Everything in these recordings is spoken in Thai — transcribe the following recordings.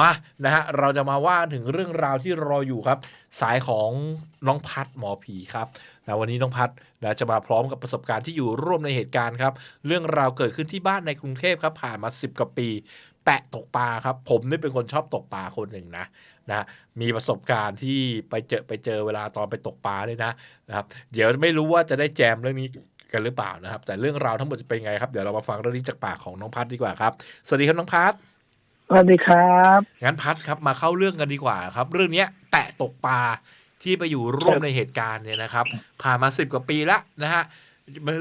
มานะฮะเราจะมาว่าถึงเรื่องราวที่รออยู่ครับ สายของน้องพัดหมอผีครับนะวันนี้น้องพัดนะจะมาพร้อมกับประสบการณ์ที่อยู่ร่วมในเหตุการณ์ครับ เรื่องราวเกิดขึ้นที่บ้านในกรุงเทพครับ ผ่านมา 10กว่าปี แปะตกปลาครับ ผมนี่เป็นคนชอบตกปลาคนหนึ่งนะนะมีประสบการณ์ที่ไปเจอไปเจอเวลาตอนไปตกปลาด้วยนะนะครับ เดี๋ยวไม่รู้ว่าจะได้แจมเรื่องนี้กันหรือเปล่านะครับ แต่เรื่องราวทั้งหมดจะเป็นไงครับเดี๋ยวเรามาฟังเรื่องนี้จากปากของน้องพัดดีกว่าครับสวัสดีครับน้องพัด สวัสดีครับงั้นพัดครับมาเข้าเรื่องกันดีกว่าครับ เรื่องเนี้ยแตะตกปลาที่ไปอยู่ร่วมในเหตุการณ์เนี่ยนะครับ ผ่านมาสิบกว่าปีแล้วนะฮะ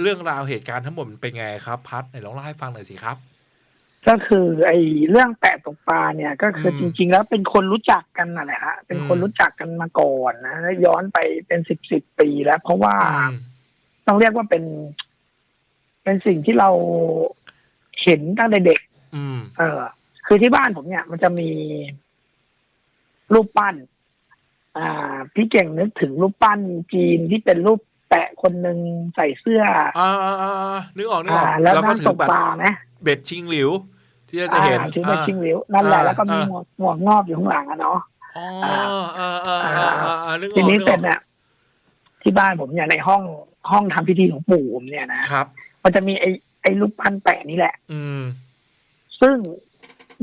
เรื่องราวเหตุการณ์ทั้งหมดมันเป็นไงครับ พัดไหนลองเล่าให้ฟังหน่อยสิครับ ก็คือไอ้เรื่องแปะตกปลาเนี่ย ก็คือมจริง ๆ แล้วเป็นคนรู้จักกันน่ะแหละฮะเป็นคนอืมรู้จักกันมาก่อนนะแล้วย้อนไปเป็นสิบสิบปีแล้ว เพราะว่าอืมต้องเรียกว่าเป็น เป็นสิ่งที่เราเห็นตั้งแต่เด็ก อืม เออ คือที่บ้านผมเนี่ย มันจะมีรูปปั้น อ่า พี่เก่งนึกถึงรูปปั้นจีนที่เป็นรูปแปะคนหนึ่งใส่เสื้อ อ่าอ่าอ่านึกออกนึกออ่าอกแล้วแล้วก็นั่งถืตอกแบบปลาไหมเบ็ดชิงหลิว ที่เราจะเห็นอ่าถือเป็นอ่าชิงหลิวนั่นแหละอ่าแล้วก็มีอ่าหมวกหมวกงอบอยู่ข้างหลังอะเนาะอ๋ออ่าอ่าอ่าอ่าอ่านึกอทีอกนี้นึกเสอร็อจกเนี่ยที่บ้านผมเนี่ยในห้องห้องทำพิธีของปู่ผมเนี่ยนะครับ มันจะมีไอ้ไอ้รูปปั้นแปะนี่แหละ อืม ซึ่ง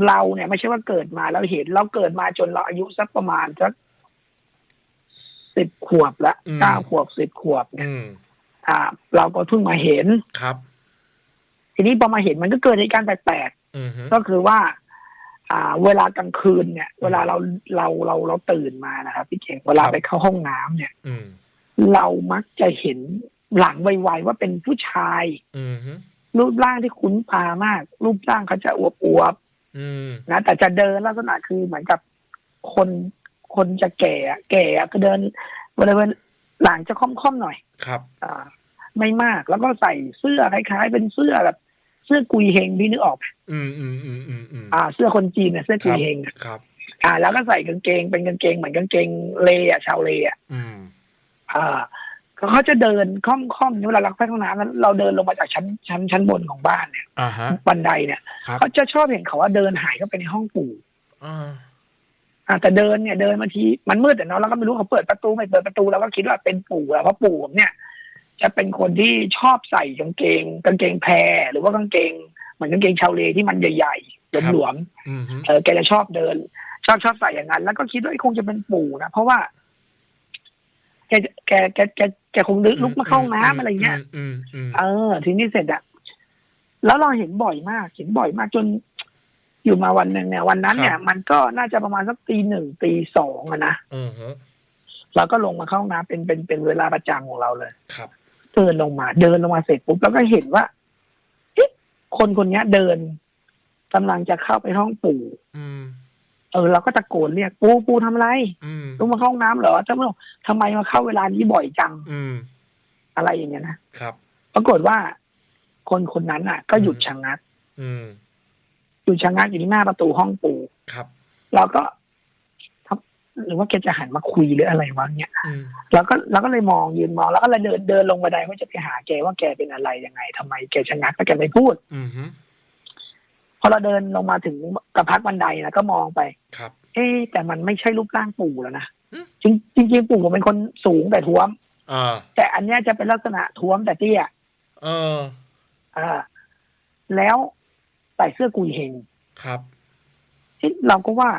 เราเนี่ยไม่ใช่ว่าเกิดมาแล้วเห็น เราเกิดมาจนเราอายุสักประมาณสักสิบขวบละเก้าขวบสิบขวบเนี่ยอืมอ่า เราก็เพิ่งมาเห็นครับ ทีนี้พอมาเห็นมันก็เกิดเหตุการณ์แปลกอืมฮึๆก็คือว่า อ่า เวลากลางคืนเนี่ย เวลาเราเราเราเราตื่นมานะครับพี่เก่งเวลาไปเข้าห้องน้ำเนี่ยอืมเรามักจะเห็นหลังไวๆว่าเป็นผู้ชายอืมฮึรูปร่างที่คุ้นตามาก รูปร่างเขาจะอวบอืมๆ นะแต่จะเดินลักษณะคือเหมือนกับคนคนจะแก่อะแก่อะก็เดินบริเวณหลังจะค่อมๆหน่อย ครับ อ่า ไม่มากแล้วก็ใส่เสื้อคล้ายๆ เป็นเสื้อแบบเสื้อกุยเฮงพี่นึกออกไหมอืมอืมอืมอืมอืมอ่า เสื้อคนจีนเนี่ยเสื้อกุยเฮงอะครับ อ่า แล้วก็ใส่กางเกงเป็นกางเกงเหมือนกางเกงเลอะชาวเลอะอืม อ่า เขาจะเดินค่อมๆเวลาเราไปห้องน้ำแล้วเราเดินลงมาจากชั้นชั้นชั้นบนของบ้านเนี่ยอ่าฮะบันไดเนี่ยครับเขาจะชอบเห็นเขาว่าเดินหายเข้าไปในห้องปู่อ่าอ่าแต่เดินเนี่ยเดินมาทีมันมืดแต่เนาะเราก็ไม่รู้เขาเปิดประตูไม่เปิดประตูเราก็คิดว่าเป็นปู่อะเพราะปู่ผมเนี่ย จะเป็นคนที่ชอบใส่กางเกงกางเกงแพรหรือว่ากางเกงเหมือนกางเกงชาวเลที่มันใหญ่ๆหลวมอืมฮึๆเออแกจะชอบเดิน ชอบชอบใส่อย่างนั้น แล้วก็คิดว่าคงจะเป็นปู่นะเพราะว่าแกแกแกแก แกคงลุกมาเข้าห้องน้ำอะไรเงี้ยอืมอืมเออ ทีนี้เสร็จอะแล้วเราเห็นบ่อยมาก เห็นบ่อยมากจน อยู่มาวันหนึ่งเนี่ย วันนั้นเนี่ย มันก็น่าจะประมาณสักตีหนึ่งตีสองอะนะอืมฮึเราก็ลงมาเข้าห้องน้ำเป็นเป็นเป็นเวลาประจำของเราเลยครับ เดินลงมา เดินลงมาเสร็จปุ๊บแล้วก็เห็นว่าเอ๊ะคนคนเนี้ยเดินกำลังจะเข้าไปห้องปู่อืม เออเราก็ตะโกนเรียกปู่ปู่ทำอะไรอืมลงมาเข้าห้องน้ำเหรอทำไมทำไมมาเข้าเวลานี้บ่อยจังอืมอะไรอย่างเงี้ยนะครับ ปรากฏว่า คนคนนั้นอะ ก็หยุดอืมชะงักอืมอยู่ชะงักอยู่ที่หน้าประตูห้องปู่ครับ เราก็ครับหรือว่าแกจะหันมาคุยหรืออะไรวะเนี่ยอืมเราก็เราก็เลยมองยืนมองแล้วก็เลยเดินเดินลงบันไดว่าจะไปหาแกว่าแกเป็นอะไรยังไงทำไมแกชะงักแล้วแกไม่พูด อืมฮึ พอเราเดินลงมาถึงกระพักบันไดนะก็มองไป ครับ เอ๊ะแต่มันไม่ใช่รูปร่างปู่แล้วนะอืมจริงจริงๆปู่ผมเป็นคนสูงแต่ท้วมอ่าแต่อันเนี้ยจะเป็นลักษณะท้วมแต่เตี้ยเอออ่าแล้วใส่เสื้อกุยเฮงครับที่เราก็ว่า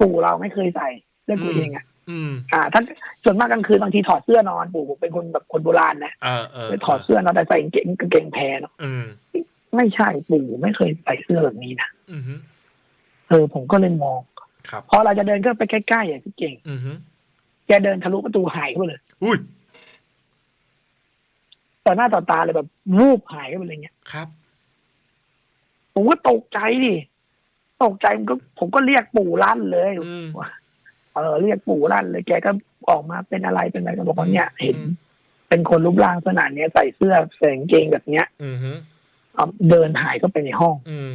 ปู่เราไม่เคยใส่เสื้อกุยเฮงอะอืมอ่าท่านส่วนมากกลางคืนบางทีถอดเสื้อนอนปู่ผมเป็นคนแบบคนโบราณนะเออเออไม่ถอดเสื้อนอนแต่ใส่กางเกงกางเกงแพรเนาะอืม ไม่ใช่ปู่ไม่เคยใส่เสื้อแบบนี้นะอืมฮึเออ ผมก็เลยมองครับพอเราจะเดินเข้าไปใกล้ๆอะพี่เก่งอืมฮึแกเดินทะลุประตูหายเข้าไปเลยอุ้ยต่อหน้าต่อตาเลยแบบวูบหายเข้าไปเลยเนี่ยครับ ผมก็ตกใจดิตกใจผมก็ ผมก็เรียกปู่ลั่นเลยอืมเออเรียกปู่ลั่นเลยแกก็ออกมาเป็นอะไรเป็นอะไรก็บอกว่าเนี่ยเห็นอืมเป็นคนรูปร่างขนาดเนี้ยใส่เสื้อใส่กางเกงแบบเนี้ย อืมฮึ เอาเดินหายเข้าไปในห้อง อืม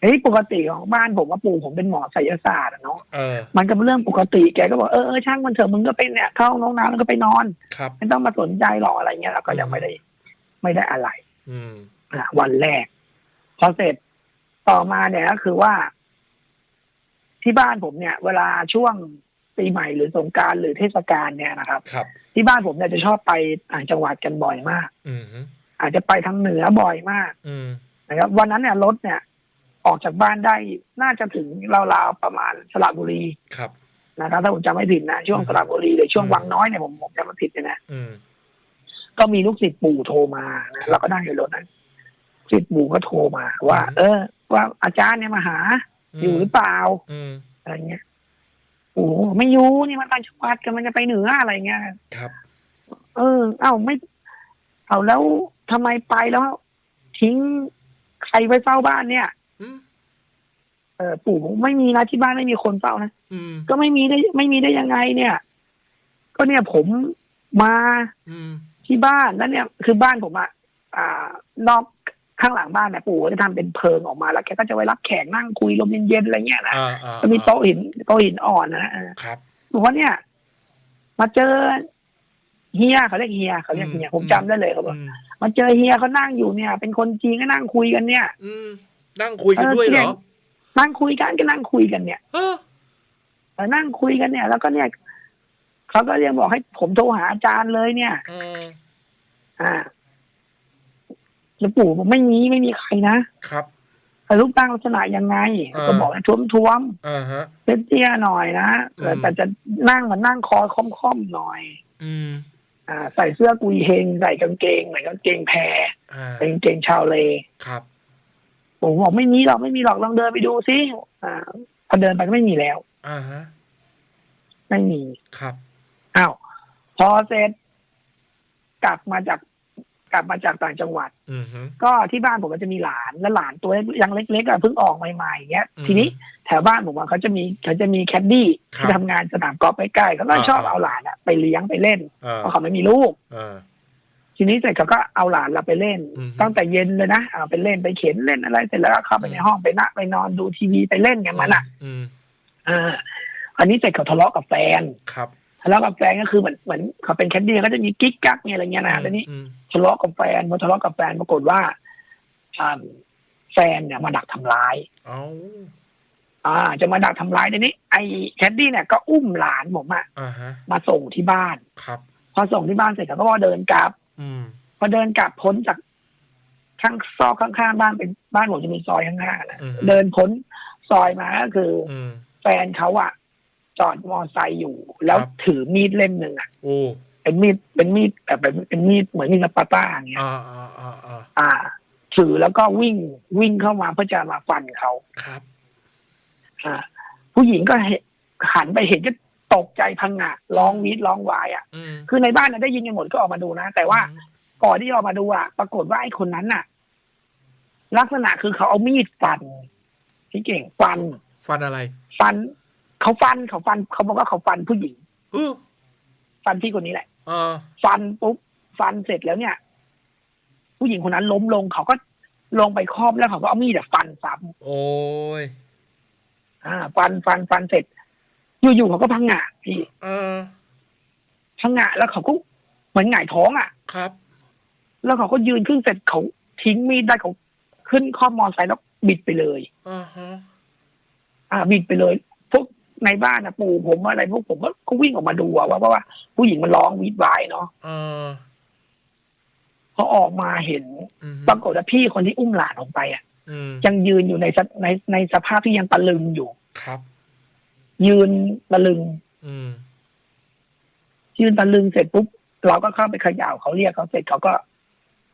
เฮ้ยปกติของบ้านผมว่าปู่ผมเป็นหมอไสยศาสตร์อะเนาะเออ มันก็เป็นเรื่องปกติแกก็บอกเออเออช่างมันเถอะมึงก็ไปเนี่ยเข้าห้องน้ำแล้วก็ไปนอนครับ ไม่ต้องมาสนใจหรอกอะไรเงี้ยเราก็ยังไม่ได้ ไม่ได้อะไรอืมอะวันแรก พอเสร็จต่อมาเนี่ยก็คือว่า ที่บ้านผมเนี่ย เวลาช่วงปีใหม่หรือสงกรารหรือเทศกาลเนี่ยนะครับ ครับ ที่บ้านผมเนี่ยจะชอบไปต่างจังหวัดกันบ่อยมาก อืมฮึ อาจจะไปทางเหนือบ่อยมากอืมนะครับ วันนั้นเนี่ยรถเนี่ย ออกจากบ้านได้น่าจะถึงราวๆประมาณสระบุรีครับนะครับถ้าผมจำไม่ผิดนะช่วงอืมสระบุรีหรือช่วงอืมวังน้อยเนี่ยผมผมจำไม่ผิดเลยนะอืมก็มีลูกศิษย์ปู่โทรมานะเราก็นั่งอยู่รถนั้นศิษย์ปู่ก็โทรมาว่าอืมเออ ว่าอาจารย์เนี่ยมาหา อยู่หรือเปล่าอืมอะไรเงี้ยโอ้ไม่อยู่นี่มันต่างจังหวัดกันมันจะไปเหนืออะไรเงี้ยครับ เออ เอ้าไม่ เอาแล้ว ทำไมไปแล้ว ทิ้งใครไว้เฝ้าบ้านเนี่ยอืมเออปู่บอกไม่มีนะที่บ้านไม่มีคนเฝ้านะอืมก็ไม่มีได้ไม่มีได้ยังไง เนี่ย ก็เนี่ยผมมาอืมที่บ้านแล้วเนี่ย คือบ้านผมอะอ่า นอกข้างหลังบ้านเนี่ยปู่ก็จะทำเป็นเพิงออกมาแล้วแกก็จะไว้รับแขกนั่งคุยลมเย็นๆอะไรเงี้ยนะอ่าอ่าจะมีโต๊ะหินโต๊ะหินอ่อนนะเออครับบอกว่าเนี่ย มาเจอ เฮียเขาเรียกเฮียเขาเรียกเฮียผมจำได้เลยเขาบอกอืมมาเจอเฮียเขานั่งอยู่เนี่ย เป็นคนจีนก็นั่งคุยกันเนี่ย อืมนั่งคุยกันด้วยเหรอนั่งคุยกันก็นั่งคุยกันเนี่ยเออเออนั่งคุยกันเนี่ย แล้วก็เนี่ยเขาก็ยังบอกให้ผมโทรหาอาจารย์เลยเนี่ยเอออ่าแล้วปู่บอกไม่มีไม่มีใครนะครับแต่รูปร่างลักษณะยังไงเออก็บอกให้ท้วมท้วมอ่าฮะๆเตี้ยๆหน่อยนะแต่อืมแต่จะนั่งเหมันนั่งคอค่อมๆหน่อย อืมอ่า ใส่เสื้อกุยเฮงใส่กางเกงเหมือนกางเกงแพรอ่าเป็นกางเกงชาวเลครับผมบอกไม่มีหรอกไม่มีหรอกลองเดินไปดูซิอ่าพอเดินไปก็ไม่มีแล้วอ่าฮะไม่มีครับอ้าวพอเสร็จกลับมาจาก กลับมาจากต่างจังหวัดอืมฮึก็ที่บ้านผมก็จะมีหลานและหลานตัวยังเล็กๆอะเพิ่งออกใหม่ๆอย่างเงี้ยอืมทีนี้แถวบ้านผมอะเขาจะมีเขาจะมีแคดดี้ครับที่ทำงานสนามกอล์ฟใกล้ๆเขาก็อ่าชอบเอาหลานอะไปเลี้ยงไปเล่นอ่าเพราะเขาไม่มีลูกอ่าทีนี้เสร็จเขาก็เอาหลานเราไปเล่นอืมตั้งแต่เย็นเลยนะเอาไปเล่นไปเข็นเล่นอะไรเสร็จแล้วก็เข้าไปในห้องไปนั่งไปนอนดูทีวีไปเล่นกันมันอะอืมอ่าอันนี้เสร็จเขาทะเลาะกับแฟนครับ ทะเลาะกับแฟนก็คือเหมือนเหมือนเขาเป็นแคดดี้เขาจะมีกิ๊กกักมีอะไรเงี้ยนะแล้วนี้อืมทะเลาะกับแฟนพอทะเลาะกับแฟนปรากฏว่าอ่าแฟนเนี่ยมาดักทำร้ายเอาอ่า จะมาดักทำร้ายทีนี้ ไอ้แคดดี้เนี่ยก็อุ้มหลานผมอะอ่าฮะมาส่งที่บ้านครับ พอส่งที่บ้านเสร็จเขาก็เดินกลับ อืมพอเดินกลับพ้นจากข้างซอกข้างๆบ้านเป็นบ้านผมจะมีซอยข้างๆนะอืมเดินพ้นซอยมาก็คืออืมแฟนเขาอะ จอดมอไซค์อยู่ แล้วครับ ถือมีดเล่มหนึ่งอะโอ้เป็นมีดเป็นมีดแบบเป็นเป็นมีดเหมือนมีดสปาต้าอย่างเงี้ยอ่าอ่าอ่าอ่าอ่า ถือแล้วก็วิ่งวิ่งเข้ามาเพื่อจะมาฟันเขาครับ อ่า ผู้หญิงก็เห็นหันไปเห็นก็ตกใจพังงะร้องวีดร้องวายอะอืมคือในบ้านน่ะได้ยินกันหมดก็ออกมาดูนะ แต่ว่าก่อนที่จะออกมาดูอะปรากฏว่าไอ้คนนั้นน่ะ ลักษณะคือเขาเอามีดฟันพี่เก่งฟัน ฟันอะไร ฟัน เขาฟันเขาฟันเขาบอกว่าเขาฟันผู้หญิงเออฟันพี่คนนี้แหละเออฟันปุ๊บฟันเสร็จแล้วเนี่ย ผู้หญิงคนนั้นล้มลงเขาก็ลงไปครอบแล้วเขาก็เอามีดอะฟันซ้โอ้ยำอ่า ฟันฟันฟันเสร็จ อยู่ๆเขาก็พังงะพี่เออพังงะแล้วเขาก็เหมือนหงายท้องอะ ครับ แล้วเขาก็ยืนขึ้นเสร็จเขาทิ้งมีดได้เขาขึ้นครอบมอเตอร์ไซค์แล้วบิดไปเลยอ่าฮะอ่า บิดไปเลยพวก ในบ้านนะปู่ผมอะไรพวกผมก็ก็วิ่งออกมาดูอะว่าว่าว่า ผู้หญิงมันร้องวีดวายเนาะเออพอออกมาเห็นอืมปรากฏว่าพี่คนที่อุ้มหลานออกไปอะอืมยังยืนอยู่ในสภในในสภาพที่ยังตะลึงอยู่ครับ ยืนตะลึงอืมยืนตะลึงเสร็จปุ๊บเราก็เข้าไปเขย่าเขาเรียกเขาเสร็จเขาก็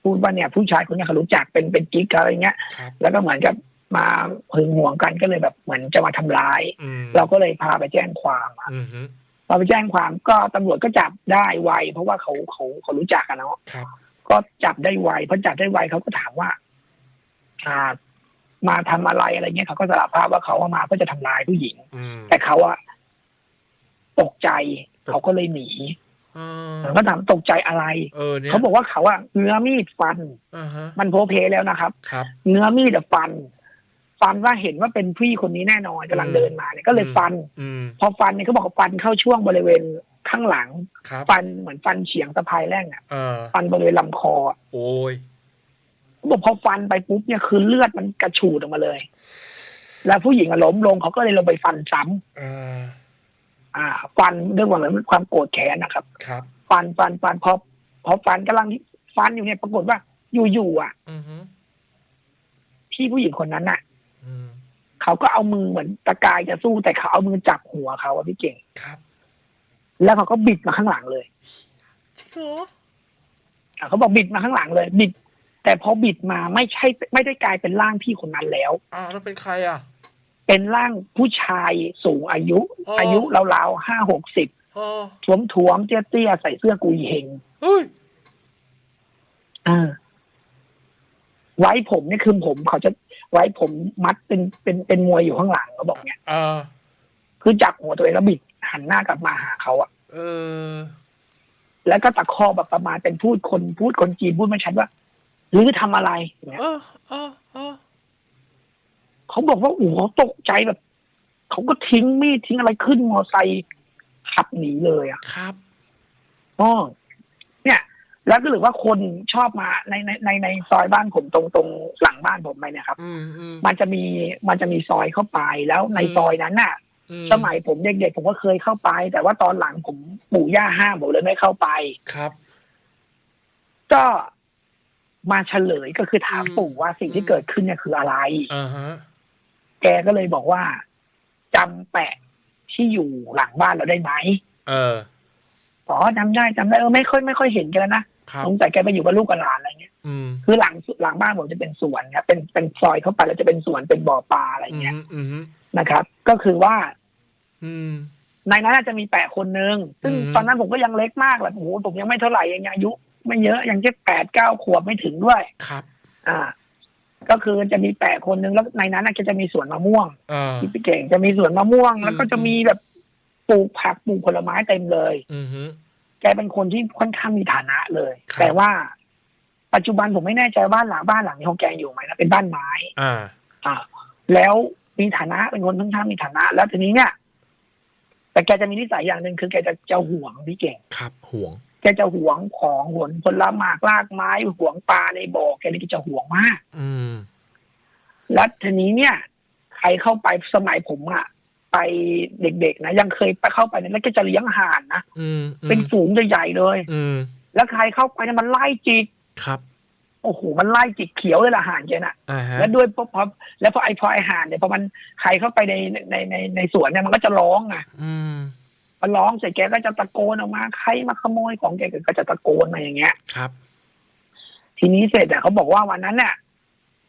พูดว่าเนี่ย ผู้ชายคนเนี้ยเขารู้จักเป็นเป็นกิ๊กเขาอะไรเงี้ยครับแล้วก็เหมือนกับ มาหึงหวงกันก็เลยแบบเหมือนจะมาทำร้ายอืมเราก็เลยพาไปแจ้งความอะอืมฮึพอไปแจ้งความก็ตำรวจก็จับได้ไวเพราะว่าเขาเขาเขารู้จักกันเนาะครับก็จับได้ไวพอจับได้ไวเขาก็ถามว่า อ่า มาทำอะไรอะไรเงี้ยเขาก็สารภาพว่าเขาเอามาเพื่อจะทำร้ายผู้หญิงอืมแต่เขาอะตกใจ เขาก็เลยหนีเออเขาถามตกใจอะไรเออเนี่ยเขาบอกว่าเขาอะเงื้อมีดฟันอ่าฮะมันโพเพแล้วนะครับครับเงื้อมีดอะฟัน ฟันว่าเห็นว่าเป็นพี่คนนี้แน่นอนกำลังอืมเดินมาเนี่ยก็เลยฟันอืมพอฟันเนี่ยเขาบอกว่าฟันเข้าช่วงบริเวณข้างหลังครับฟันเหมือนฟันเฉียงสะพายแร่งอะเออฟันบริเวณลำคออะโอ้ยเขาบอกพอฟันไปปุ๊บเนี่ยคือเลือดมันกระฉูดออกมาเลย แล้วผู้หญิงอะล้มลงเขาก็เลยลงไปฟันซ้ำอ่าอ่า ฟันด้วยความความโกรธแค้นนะครับ ครับ ฟันฟันฟันพอพอฟันกำลังฟันอยู่เนี่ยปรากฏว่าอยู่ๆอะอือฮึพี่ผู้หญิงคนนั้นน่ะอืม เขาก็เอามือเหมือนตะกายจะสู้แต่เขาเอามือจับหัวเขาอะพี่เก่งครับ แล้วเขาก็บิดมาข้างหลังเลยจริงเหรออะเขาบอกบิดมาข้างหลังเลย บิด แต่พอบิดมาไม่ใช่ ไม่ได้กลายเป็นร่างพี่คนนั้นแล้วอ้าวแล้วเป็นใครอะ เป็นร่างผู้ชายสูงอายุอ๋อออายุราวๆห้าหกสิบอ๋อท้วมท้วมๆเตี้ยเตี้ยๆใส่เสื้อกุยเฮงเฮ้ยอ่าไว้ผมเนี่ยคือผมเขาจะ ไว้ผมมัดเป็นเป็นเป็นมวยอยู่ข้างหลังเขาบอกเนี่ยอ่าคือจับหัวตัวเองแล้วบิดหันหน้ากลับมาหาเขาอะเออ แล้วก็ตะคอกแบบประมาณเป็นพูดคนพูดคนจีนพูดไม่ชัดว่าหรือทำอะไรเนี่ยเออเออเออเขาบอกว่าโอ้โหตกใจแบบเขาก็ทิ้งมีดทิ้งอะไรขึ้นมอไซค์ขับหนีเลยอะครับอ๋อเนี่ย แล้วก็หรือว่าคนชอบมาในในในในซอยบ้านผมตรงตรงหลังบ้านผมไปเนี่ยครับ อืมอืม มันจะมีมันจะมีซอยเข้าไปแล้วในอืม ซอยนั้นน่ะ อืสมัยผมเด็กๆผมก็เคยเข้าไป แต่ว่าตอนหลังผมปู่ย่าห้ามผมเลยไม่เข้าไป ครับ ก็มาเฉลยก็คือถามอืมปู่ว่าสิ่งที่อืมเกิดขึ้นเนี่ยคืออะไร อ่าฮะ แกก็เลยบอกว่าจำแปะที่อยู่หลังบ้านเราได้ไหมเออ อ๋อจำได้จำได้เออไม่ค่อยไม่ค่อยเห็นกันแล้วนะครับ สงสัยแกไปอยู่กับลูกกับหลานอะไรเงี้ยอืมคือหลังหลังบ้านผมจะเป็นสวนครับเป็นเป็นซอยเข้าไปแล้วจะเป็นสวนเป็นบ่อปลาอะไรอืมเงี้ยอืมนะครับ ก็คือว่า อืมในนั้นอาจจะมีแปะคนนึง ซึ่งอืมตอนนั้นผมก็ยังเล็กมากแหละโอ้โหผมยังไม่เท่าไหร่ยังอายุ ไม่เยอะยังแค่แปดเก้าขวบไม่ถึงด้วยครับ อ่า ก็คือจะมีแปะคนนึงแล้วในนั้นน่ะก็จะมีสวนมะม่วงเออที่พี่เก่งจะมีสวนมะม่วงอืมแล้วก็จะมีแบบปลูกผักปลูกผลไม้เต็มเลย อืมฮึ แกเป็นคนที่ค่อนข้างมีฐานะเลย ครับ แต่ว่า ปัจจุบันผมไม่แน่ใจบ้านหลังบ้านหลังนี้ของแกอยู่ไหมนะเป็นบ้านไม้ อ่า อ่า แล้วมีฐานะเป็นคนค่อนข้างมีฐานะ แล้วทีนี้เนี่ย แต่แกจะมีนิสัยอย่างหนึ่งคือแกจะจะห่วงพี่เก่ง ครับห่วง แกจะห่วงของห่วงผลไม้รากไม้ห่วงปลาในบ่อแกนี่แกจะห่วงมาก อืม แล้วทีนี้เนี่ย ใครเข้าไปสมัยผมอะ ไปเด็กๆนะยังเคยไปเข้าไปเนี่ยแล้วแกจะเลี้ยงห่านนะอืมอืมเป็นฝูงใหญ่ๆเลย อืมแล้วใครเข้าไปเนี่ยมันไล่จิกครับโอ้โหมันไล่จิกเขียวเลยละห่านแกน่ะอ่าฮะแล้วด้วยพอพอแล้วพอไอ้พอไอ้ห่านเนี่ยพอมันใครเข้าไปในในในในสวนเนี่ยมันก็จะร้องอะอืมมันร้องเสร็จแกก็จะตะโกนออกมาใครมาขโมยของแกก็จะตะโกนมาอย่างเงี้ยครับ ทีนี้เสร็จอะเขาบอกว่าวันนั้นเนี่ย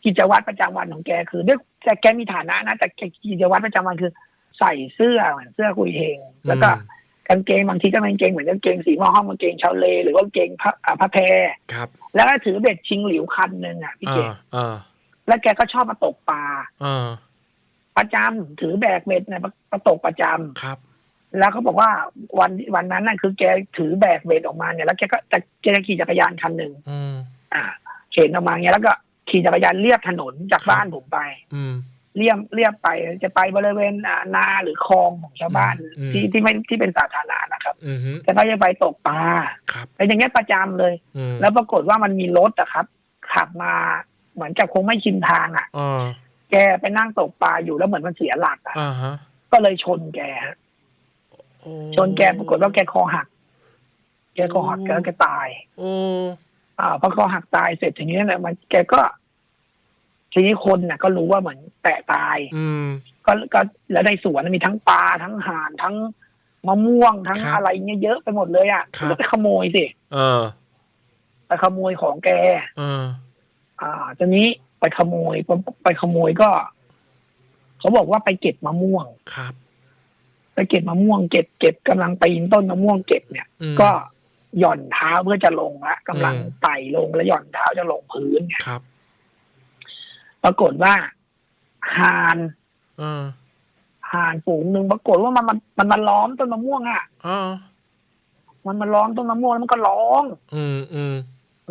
กิจวัตรประจำวันของแกคือด้วยแต่แกมีฐานะนะแต่แกกิจวัตรประจำวันคือ ใส่เสื้อเหมือนเสื้อคุยเฮงแล้วก็อืมกางเกงบางทีก็เป็นกางเกงเหมือนกางเกงสีมอห้อมกางเกงชาวเล หรือว่ากางเกงผ้าอ่าผ้าแพรครับ แล้วก็ถือเบ็ดชิงหลิวคันหนึ่งอะพี่อ่าเก๋อ่าแล้วแกก็ชอบมาตกปลาอ่าประจำถือแบกเบ็ดเนี่ยมามาตกประจำครับ แล้วเขาบอกว่าวันวันนั้นน่ะคือแกถือแบกเบ็ดออกมาเนี่ยแล้วแกก็จะแกจะขี่จักรยานคันหนึ่งอืมอ่า เข็นออกมาเงี้ยแล้วก็ขี่จักรยานเลียบถนนจากครับบ้านผมไป อืม เลียบเลียบไปจะไปบริเวณอ่านาหรือคลองของชาวบ้านอืมที่ที่ไม่ที่เป็นสาธารณะนะครับอืมฮึแต่ก็จะไปตกปลาครับเป็นอย่างเงี้ยประจำเลยอืมแล้วปรากฏว่ามันมีรถอะครับ ขับมาเหมือนกับคงไม่ชินทางอะอ่าแกไปนั่งตกปลาอยู่แล้วเหมือนมันเสียหลักอะอ่าฮะก็เลยชนแกฮะโอ้ชนแกปรากฏว่าแกคอหัก แกคอหักแล้วแกตาย โอ้อ่าพอคอหักตายเสร็จทีนี้เนี่ยมันแกก็ ทีนี้คนน่ะ ก็รู้ว่าเหมือนแตะตาย อืม ก็ก็แล้วในสวนมีทั้งปลาทั้งห่านทั้งมะม่วงทั้งครับอะไรเงี้ยเยอะไปหมดเลยอะครับ ก็ไปขโมยสิเออไปขโมยของแก เออ อ่าตอนนี้ไปขโมยไปไปขโมยก็ เขาบอกว่าไปเก็บมะม่วง ครับ ไปเก็บมะม่วงเก็บเก็บกำลังปีนต้นมะม่วงเก็บเนี่ย อืม ก็หย่อนเท้าเพื่อจะลงละกำลังอืม ไต่ลงแล้วหย่อนเท้าจะลงพื้นเนี่ยครับ ปรากฏว่าห่านเออห่านฝูงหนึ่งปรากฏว่ามันมันมันมาล้อมต้นมะม่วงอะอ่ามันมาล้อมต้นมะม่วงแล้วมันก็ร้อง อืมอืม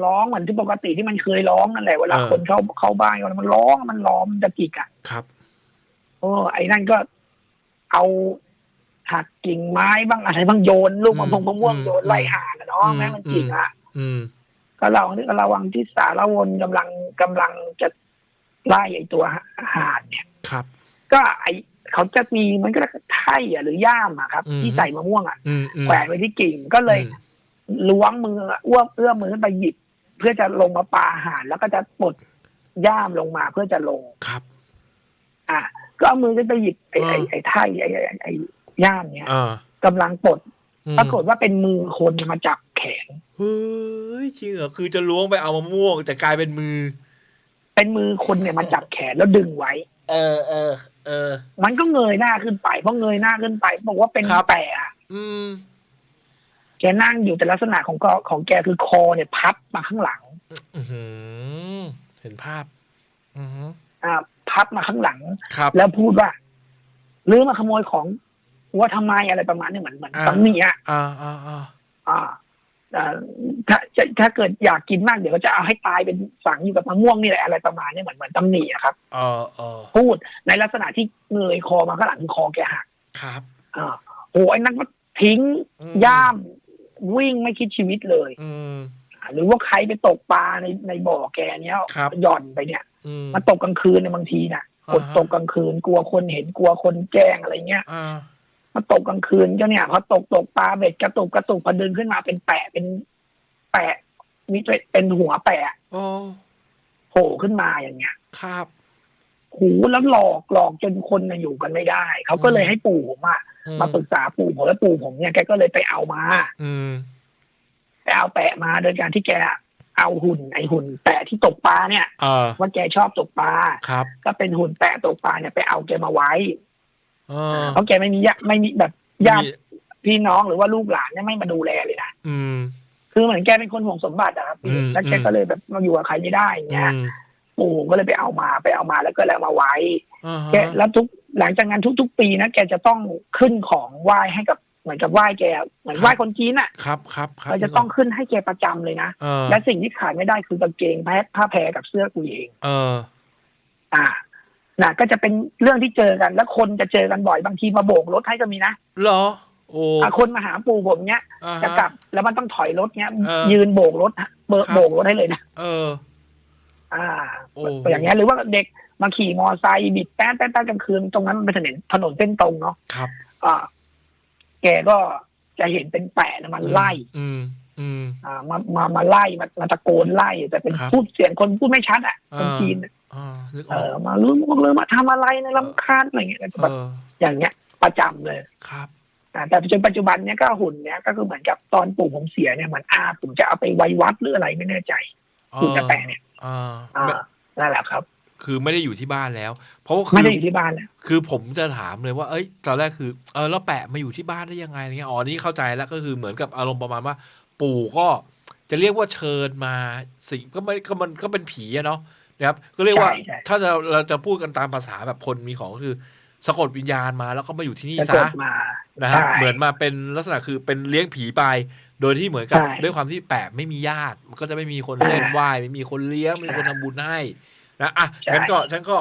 ร้องเหมือนที่ปกติที่มันเคยร้องนั่นแหละเวลาเออคนเข้าเข้าบ้านกันมันร้องมันล้อมจะจิกอะครับโอ้ไอ้นั่นก็เอาหักกิ่งไม้บ้างอะไรบ้างโยนลูกมะม่วงมะม่วงโยนไล่ห่านอะเนาะแม่งมันจิกอะอืมก็ระวังที่ระวังที่สารวนกำลังกำลังจะ ไล่ไอ้ตัวห่านเนี่ยครับ ก็ไอเขาจะมีมันก็ไถ่อะหรือย่ามอะครับอืมที่ใส่มะม่วงอะอืมอืมแขวนไว้ที่กิ่งก็เลยอืมล้วงมืออ้วมเอื้อมมือขึ้นไปหยิบ เพื่อจะลงมาปาอาหาร แล้วก็จะปลดย่ามลงมาเพื่อจะลงครับ อะก็เอามือขึ้นไปหยิบไอ้ไอ้อ่าไอ้ไถ่ไอ้ไอ้ไอ้ไอ้ย่ามเนี้ยอ่ากำลังปลดอืมปรากฏว่าเป็นมือคนมาจับแขนเฮ้ยจริงเหรอคือจะล้วงไปเอามะม่วงแต่กลายเป็นมือ เป็นมือคนเนี่ยมาจับแขนแล้วดึงไว้ เออเออเออ มันก็เงยหน้าขึ้นไปพอเงยหน้าขึ้นไป บอกว่าเป็นครับ แปะอะอืม แกนั่งอยู่แต่ลักษณะของกของแกคือคอเนี่ยพับมาข้างหลัง อื้อหือเห็นภาพ อือหืออ่า พับมาข้างหลัง ครับ แล้วพูดว่าหรือมาขโมยของว่าทำไมอะไรประมาณนี้เหมือนเหมือนอ่า ตำหนิอะอ่าอ่าอ่าอ่าอ่า ถ้าจะถ้าเกิดอยากกินมากเดี๋ยวก็จะเอาให้ตายเป็นฝังอยู่กับมะม่วงนี่แหละอะไรประมาณนี้เหมือนเหมือนตำหนิอะครับเออเออพูดในลักษณะที่เงยคอมาข้างหลังคือคอแกหักครับอ่าโอ้ไอ้นั่นก็ทิ้งอืมย่ามวิ่งไม่คิดชีวิตเลยอืมหรือว่าใครไปตกปลาในในบ่อแกเนี้ยครับหย่อนไปเนี่ยอืมมาตกกลางคืนในยบางทีน่ะอ่ากดตกกลางคืนกลัวคนเห็นกลัวคนแจ้งอะไรเงี้ยอ่า มาตกกลางคืนก็เนี่ยพอตกตกปลาเบ็ดกระตุกกระตุกพอดึงขึ้นมาเป็นแปะเป็นแปะมีเป็นหัวแปะโอ้โผล่ขึ้นมาอย่างเงี้ย ครับหูแล้วหลอกหลอกจนคนน่ะอยู่กันไม่ได้ เขาก็เลยให้ปู่ผมอะอืมาปรึกษาปู่ผมแล้วปู่ผมเนี่ยแกก็เลยไปเอามา อืมไปเอาแปะมาโดยการที่แกเอาหุ่นไอหุ่นแปะที่ตกปลาเนี่ยเออว่าแกชอบตกปลาครับ ก็เป็นหุ่นแปะตกปลาเนี่ยไปเอาแกมาไว้ เออเพราะแกไม่มีญาติไม่มีแบบญาติมีพี่น้องหรือว่าลูกหลานเนี่ยไม่มาดูแลเลยนะอืม คือเหมือนแกเป็นคนห่วงสมบัติอะครับพี่อืม แล้วแกอืมก็เลยแบบมาอยู่กับใครไม่ได้อย่างอืเงี้ยมปู่ก็เลยไปเอามาไปเอามาแล้วก็เลยเอามาไว้ อ่าฮะแกแล้วทุกหลังจากนั้นทุก ๆ ปีนะแกจะต้องขึ้นของไหว้ให้กับเหมือนกับไหว้แกเหมือนไหว้คนจีนอะครับครับครับเราจะต้องขึ้นให้แกประจำเลยนะเออและสิ่งที่ขาดไม่ได้คือกางเกงแพผ้าแพรกับเสื้อกูเอง เออ อ่า น่ะก็จะเป็นเรื่องที่เจอกัน แล้วคนจะเจอกันบ่อยบางทีมาโบกรถให้ก็มีนะเหรอ โอ้ อะคนมาหาปู่ผมเนี้ยอ่าจะฮะกลับแล้วมันต้องถอยรถเนี้ย เออยืนโบกรถเบอครับ โบกรถให้เลยนะเออ อ่าโอ้อย่างเงี้ยหรือว่าเด็กมาขี่มอไซค์บิดแป้นแป้นแป้นกลางคืนตรงนั้นมันเป็นถนนถนนเส้นตรงเนาะครับอ่าแกก็จะเห็นเป็นแปะนะมันไล่ อืม อืม อ่ามามามาไล่มามาตะโกนไล่ แต่เป็นครับ พูดเสียงคนพูดไม่ชัดอะคนอ่าจีนอะอ่านึกอเออกอมาลืมพวกลืมมาทำอะไรในลำคาญอะไรเงี้ยก็จะเอแบบออย่างเงี้ย ประจำเลยครับ อ่าแต่จนปัจจุบันเนี้ยก็หุ่นเนี้ยก็คือเหมือนกับตอนปู่ผมเสียเนี่ยเหมือนอาผมจะเอาไปไว้วัดหรืออะไรไม่แน่ใจหุ่นกระแตเนี่ย อ่าอ่าไม่นั่นแหละครับ คือไม่ได้อยู่ที่บ้านแล้ว เพราะว่าคืไม่อ ได้อยู่ที่บ้านแล้ว คือผมจะถามเลยว่า เอ้ย ตอนแรกคือ เออ แล้วแปะมาอยู่ที่บ้านได้ยังไงอะไรเงี้ย อ๋อ นี่เข้าใจแล้วก็คือเหมือนกับอารมณ์ประมาณว่า ปู่ก็จะเรียกว่าเชิญมาสิ่งก็ไม่ก็มันก็เป็นผีอะเนาะนะครับก็เรียกว่าใช่ใช่ ถ้าเราเราจะพูดกันตามภาษาแบบคนมีของก็คือสะกดวิญญาณมาแล้วก็มาอยู่ที่นี่จะซะกดมานะฮะใช่ เหมือนมาเป็นลักษณะคือเป็นเลี้ยงผีไป โดยที่เหมือนกับใช่ด้วยความที่แปะไม่มีญาติมันก็จะไม่มีคนอ่าเส้นไหว้ไม่มีคนเลี้ยงไม่มีคนทำบุญให้นะอะใช่ ฉันก็ฉันก็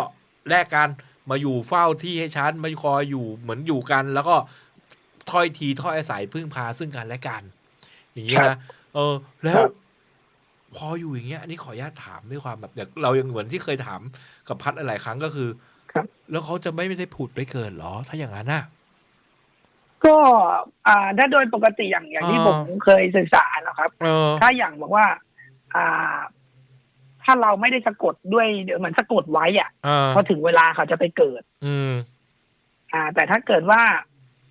แลกกันมาอยู่เฝ้าที่ให้ฉันมาคอยอยู่เหมือนอยู่กัน แล้วก็ถ้อยทีถ้อยอาศัยพึ่งพาซึ่งกันและกัน อย่างนี้นะเออ แล้วครับพออยู่อย่างเงี้ยอันนี้ขออนุญาตถามด้วยความแบบเดี๋ยวเรายังเหมือนที่เคยถามกับพัดหลายๆครั้งก็คือครับแล้วเขาจะไม่ได้ผุดไปเกิดเหรอ ถ้าอย่างนั้นน่ะก็อ่าถ้าโดยปกติอย่างอย่างที่อ่าผมเคยศึกษานะครับเออถ้าอย่างบอกว่า อ่า ถ้าเราไม่ได้สะกดด้วยเดี๋ยวเหมือนสะกดไว้อะอ่าพอถึงเวลาเขาจะไปเกิด อืม อ่า แต่ถ้าเกิดว่า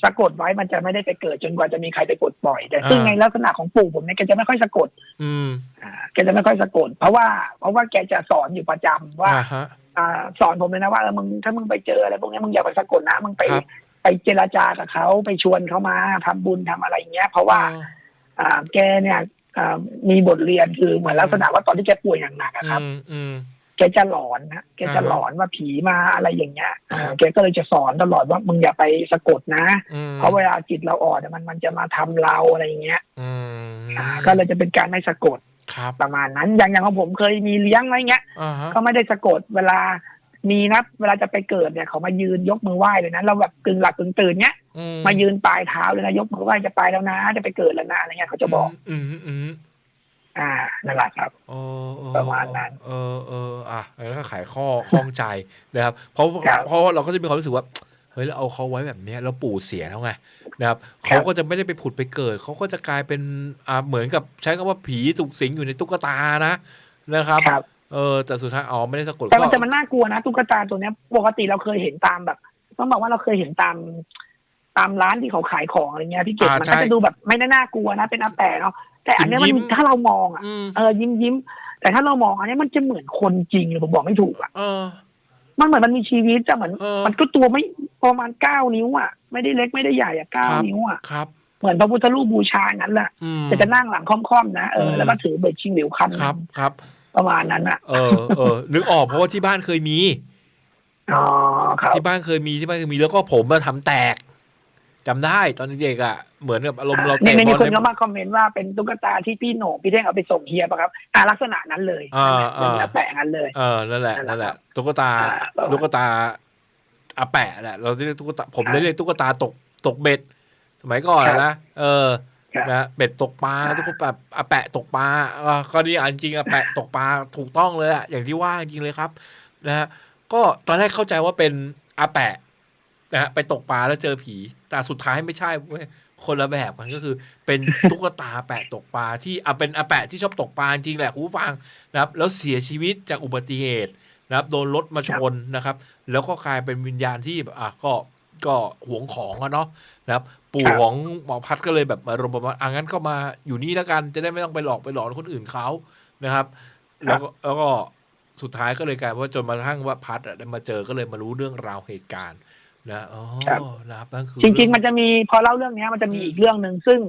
สะกดไว้มันจะไม่ได้ไปเกิดจนกว่าจะมีใครไปกดปล่อย แต่ซึ่งอ่าในลักษณะของปู่ผมเนี่ยแกจะไม่ค่อยสะกด อืมอ่าแกจะไม่ค่อยสะกด เพราะว่าเพราะว่าแกจะสอนอยู่ประจำว่าอ่าฮะอ่าสอนผมเลยนะว่าเออมึงถ้ามึงไปเจออะไรพวกนี้มึงอย่าไปสะกดนะมึงไปครับไปเจรจากับเขาไปชวนเขามาทำบุญทำอะไรอย่างเงี้ย เพราะว่า อ่าแกเนี่ยอ่ามีบทเรียนคือเหมือนลักษณะว่าตอนที่แกป่วยอย่างหนักอะครับอืมอืม แกจะหลอนนะแกจะอ่าฮะหลอนว่าผีมาอะไรอย่างเงี้ยอ่าครับแกก็เลยจะสอนตลอดว่ามึงอย่าไปสะกดนะอืมเพราะเวลาจิตเราอ่อนอะมันมันจะมาทำเราอะไรอย่างเงี้ยอืมอ่าก็เลยจะเป็นการไม่สะกดครับประมาณนั้นอย่างอย่างของผมเคยมีเลี้ยงอะไรเงี้ยอ่าฮะก็ไม่ได้สะกดเวลามีนะเวลาจะไปเกิดเนี่ยเขามายืนยกมือไหว้เลยนะเราแบบกึ่งหลับกึ่งตื่นเนี้ยอืมายืนปลายเท้าเลยนะยกมือไหว้จะไปแล้วนะ จะไปเกิดแล้วนะอะไรเงี้ยเขาจะบอก อืม อืมอ่านั่นแหละครับเออเออประมาณนั้น เออเอออะแล้วก็ขายข้อข้องใจนะครับ เพราะครับเพราะว่าเราก็จะมีความรู้สึกว่าเฮ้ยเราเอาเขาไว้แบบเนี้ยแล้วปู่เสียแล้วไงนะครับเขาก็จะไม่ได้ไปผุดไปเกิด เขาก็จะกลายเป็นอ่าเหมือนกับใช้คำว่าผีถูกสิงอยู่ในตุ๊กตานะนะครับครับเออแต่สุดท้ายอ๋อไม่ได้สะกดแต่มันก็จะมันน่ากลัวนะตุ๊กตาตัวเนี้ยปกติเราเคยเห็นตามแบบ ต้องบอกว่าเราเคยเห็นตามตามร้านที่เขาขายของอะไรเงี้ยพี่เก็บอ่ามันใช่ก็จะดูแบบไม่ได้น่ากลัวนะเป็นอาแปะเนาะ แต่อันเนี้ยยิ้มันมๆถ้าเรามองอะอืมเออยิ้มยิ้มแต่ถ้าเรามองอันเนี้ยมันจะเหมือนคนจริงเลยผมบอกไม่ถูกอะเออ มันเหมือนมันมีชีวิตจะเหมือน เออ มันก็ตัวไม่ประมาณเก้านิ้วอะไม่ได้เล็กไม่ได้ใหญ่อะเก้าครับนิ้วอะครับ เหมือนพระพุทธรูปบูชางั้นแหละอืม แต่จะนั่งหลังค่อมๆนะเอออืมแล้วก็ถือเบ็ดชิงเหลวคันครับครับ ประมาณนั้นอะเออเออนึกออกเพราะว่าที่บ้านเคยมี อ๋อครับ ที่บ้านเคยมีที่บ้านเคยมีแล้วก็ผมมาทำแตก จำได้ตอนเด็กๆอะเหมือนกับอารมณ์เราเนี่เตะยบมีอลคนในเข้ามาคอมเมนต์ว่าเป็นตุ๊กตาที่พี่โหน่งพี่เท่งเอาไปส่งเฮียปะครับอ่าลักษณะนั้นเลยอ่าเป็นอ่าแบบแปะงั้นเลยเออนั่นแหละนั่นั่นนแหแหละละตุ๊กตาอ่าประมาณตุ๊กตาอาแปะแหละเราเรียกตุ๊กตาผมได้เรียกตุ๊กตาตกตกเบ็ด สมัยก่อนนะเออครับนะเบ็ดตกปลาอ่าตุ๊กตาอาแปะตกปลาอ่าก็นี่อะจริงๆอาแปะตกปลาถูกต้องเลยอะอย่างที่ว่าจริงๆเลยครับ นะฮะก็ตอนแรกเข้าใจว่าเป็นอาแปะ นะฮะไปตกปลาแล้วเจอผี แต่สุดท้ายไม่ใช่เว้ยคนละแบบกันก็คือ เป็นตุ๊กตาแปะตกปลาที่อะเป็นอาแปะที่ชอบตกปลาจริงๆแหละคุณผู้ฟังนะครับ แล้วเสียชีวิตจากอุบัติเหตุนะครับโดนรถมาชนนะครับ แล้วก็กลายเป็นวิญญาณที่แบบอะก็ก็หวงของอะเนาะนะครับ ปู่ครับของหมอพัดก็เลยแบบมารมณ์ประมาณอะงั้นก็มาอยู่นี่แล้วกัน จะได้ไม่ต้องไปหลอกไปหลอนคนอื่นเขานะครับ แล้วก็แล้วก็สุดท้ายก็เลยกลายเป็นว่าจนมาทั้งว่าพัดอะได้มาเจอก็เลยมารู้เรื่องราวเหตุการณ์ นะอ๋อครับนะครับนั่นคือจริง ๆ มันจะมีพอเล่าเรื่องเนี้ย มันจะมีอีกเรื่องหนึ่งซึ่ง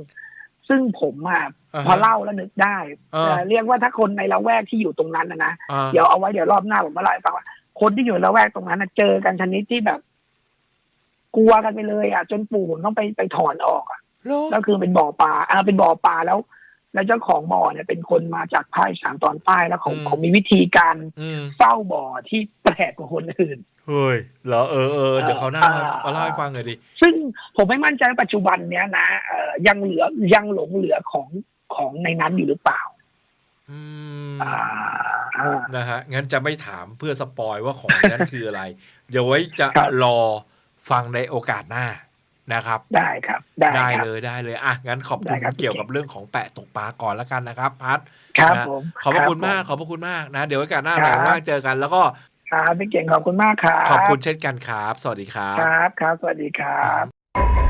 ซึ่งผมอะอ่าพอฮะเล่าแล้วนึกได้อ่าแต่เรียกว่าถ้าคนในละแวกที่อยู่ตรงนั้นนะนะอ่าเดี๋ยวเอาไว้เดี๋ยวรอบหน้าผมมาเล่าให้ฟังว่าคนที่อยู่ละแวกตรงนั้นนะเจอกันชนิดที่แบบ กลัวกันไปเลยอะจนปู่ผมต้องไปไปถอนออกอะเหรอก็คือเป็นบ่อปลาอ่าเป็นบ่อปลาแล้ว แล้วเจ้าของบ่อเนี่ยเป็นคนมาจากภาคอีสามตอนใต้แล้วเขาเขามีวิธีการอืมเฝ้าบ่อที่แปลกกว่าคนอื่น เฮ้ยเหรอเออเออเดี๋ยวเขาวหน้ามาอ่ามาเล่าให้ฟังหน่อยดิ ซึ่งผมไม่มั่นใจว่าปัจจุบันเนี้ยนะเอ่อยังเหลือยังหลงเหลือของของในนั้นอยู่หรือเปล่าอืม อ่าอ่า นะฮะ งั้นจะไม่ถามเพื่อสปอยว่าของนั้นคืออะไร เดี๋ยวไว้จะครับ รอฟังในโอกาสหน้า นะครับ ได้ครับ ได้ได้ครับเลยได้เลยอะงั้นขอบคุได้ณครับเกี่ยวกับเรื่องของแปะตกปลาก่อนแล้วกันนะครับ พัดครับนะผมขอบพระคุณผมมากขอบพระคุณมากนะ เดี๋ยวโอกาสหน้าครัหบลังว่างเจอกันแล้วก็ครับพี่เก่งขอบคุณมากครับขอบคุณเช่นกันครับ สวัสดีครับ ครับครับ สวัสดีครับ